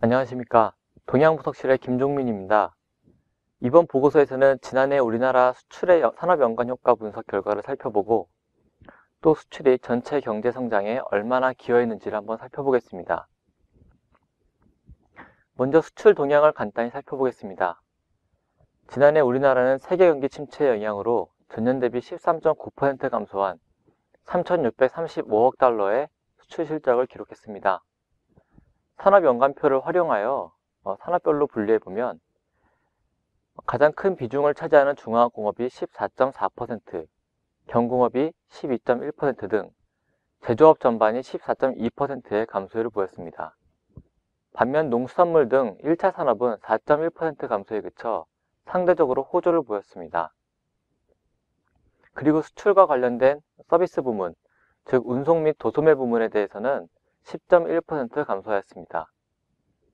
안녕하십니까. 동양부석실의 김종민입니다. 이번 보고서에서는 지난해 우리나라 수출의 여- 산업 연관 효과 분석 결과를 살펴보고 또 수출이 전체 경제 성장에 얼마나 기여했는지를 한번 살펴보겠습니다. 먼저 수출 동향을 간단히 살펴보겠습니다. 지난해 우리나라는 세계 경기 침체 영향으로 전년 대비 13.9% 감소한 3,635억 달러의 수출 실적을 기록했습니다. 산업연관표를 활용하여 어, 산업별로 분류해보면 가장 큰 비중을 차지하는 중화공업이 14.4%, 경공업이 12.1%등 제조업 전반이 14.2%의 감소율을 보였습니다. 반면 농수산물 등 1차 산업은 4.1% 감소에 그쳐 상대적으로 호조를 보였습니다. 그리고 수출과 관련된 서비스 부문, 즉 운송 및 도소매 부문에 대해서는 10.1% 감소하였습니다.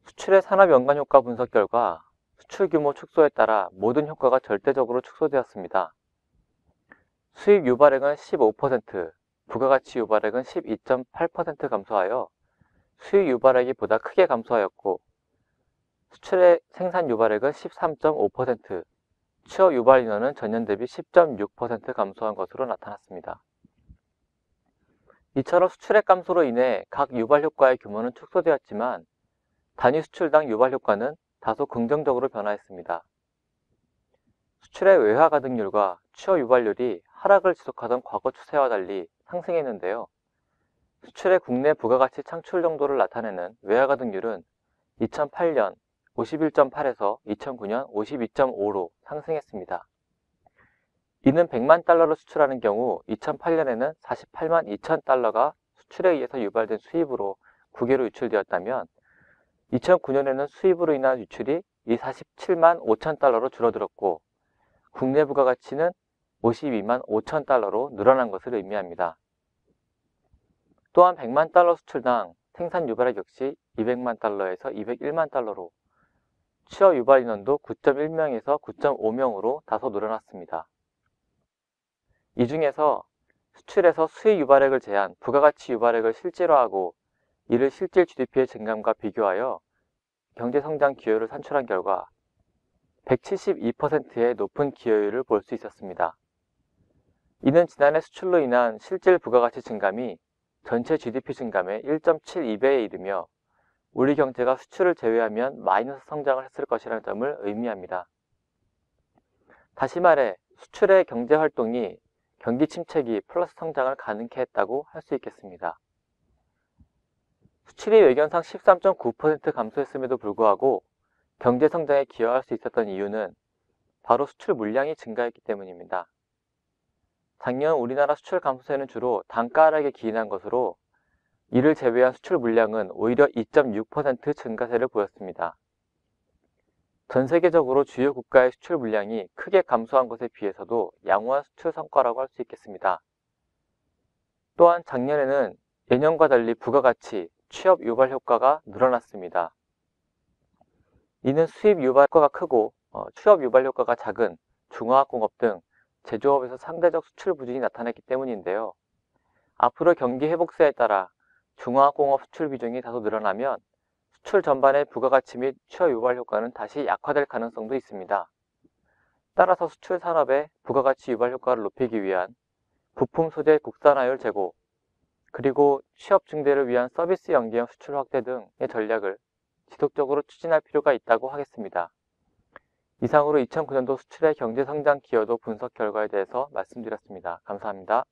수출의 산업 연관 효과 분석 결과 수출 규모 축소에 따라 모든 효과가 절대적으로 축소되었습니다. 수입 유발액은 15%, 부가가치 유발액은 12.8% 감소하여 수입 유발액이 보다 크게 감소하였고 수출의 생산 유발액은 13.5%, 취업 유발 인원은 전년 대비 10.6% 감소한 것으로 나타났습니다. 이처럼 수출액 감소로 인해 각 유발 효과의 규모는 축소되었지만 단위 수출당 유발 효과는 다소 긍정적으로 변화했습니다. 수출의 외화 가득률과 취업 유발률이 하락을 지속하던 과거 추세와 달리 상승했는데요. 수출의 국내 부가가치 창출 정도를 나타내는 외화 가득률은 2008년 51.8에서 2009년 52.5로 상승했습니다. 이는 100만 달러로 수출하는 경우 2008년에는 48만 2천 달러가 수출에 의해서 유발된 수입으로 국외로 유출되었다면 2009년에는 수입으로 인한 유출이 이 47만 5천 달러로 줄어들었고 국내 부가가치는 52만 5천 달러로 늘어난 것을 의미합니다. 또한 100만 달러 수출당 생산 유발액 역시 200만 달러에서 201만 달러로 취업 유발 인원도 9.1명에서 9.5명으로 다소 늘어났습니다. 이 중에서 수출에서 수익 유발액을 제한 부가가치 유발액을 실제로하고 이를 실질 GDP의 증감과 비교하여 경제성장 기여율을 산출한 결과 172%의 높은 기여율을 볼 수 있었습니다. 이는 지난해 수출로 인한 실질 부가가치 증감이 전체 GDP 증감의 1.72배에 이르며 우리 경제가 수출을 제외하면 마이너스 성장을 했을 것이라는 점을 의미합니다. 다시 말해 수출의 경제 활동이 경기 침체기 플러스 성장을 가능케 했다고 할 수 있겠습니다. 수출이 외견상 13.9% 감소했음에도 불구하고 경제 성장에 기여할 수 있었던 이유는 바로 수출 물량이 증가했기 때문입니다. 작년 우리나라 수출 감소세는 주로 단가 하락에 기인한 것으로 이를 제외한 수출 물량은 오히려 2.6% 증가세를 보였습니다. 전 세계적으로 주요 국가의 수출 물량이 크게 감소한 것에 비해서도 양호한 수출 성과라고 할 수 있겠습니다. 또한 작년에는 예년과 달리 부가가치, 취업 유발 효과가 늘어났습니다. 이는 수입 유발 효과가 크고 어, 취업 유발 효과가 작은 중화학공업 등 제조업에서 상대적 수출 부진이 나타났기 때문인데요. 앞으로 경기 회복세에 따라 중화학공업 수출 비중이 다소 늘어나면 수출 전반의 부가가치 및 취업 유발 효과는 다시 약화될 가능성도 있습니다. 따라서 수출 산업의 부가가치 유발 효과를 높이기 위한 부품 소재 국산화율 제고, 그리고 취업 증대를 위한 서비스 연계형 수출 확대 등의 전략을 지속적으로 추진할 필요가 있다고 하겠습니다. 이상으로 2009년도 수출의 경제 성장 기여도 분석 결과에 대해서 말씀드렸습니다. 감사합니다.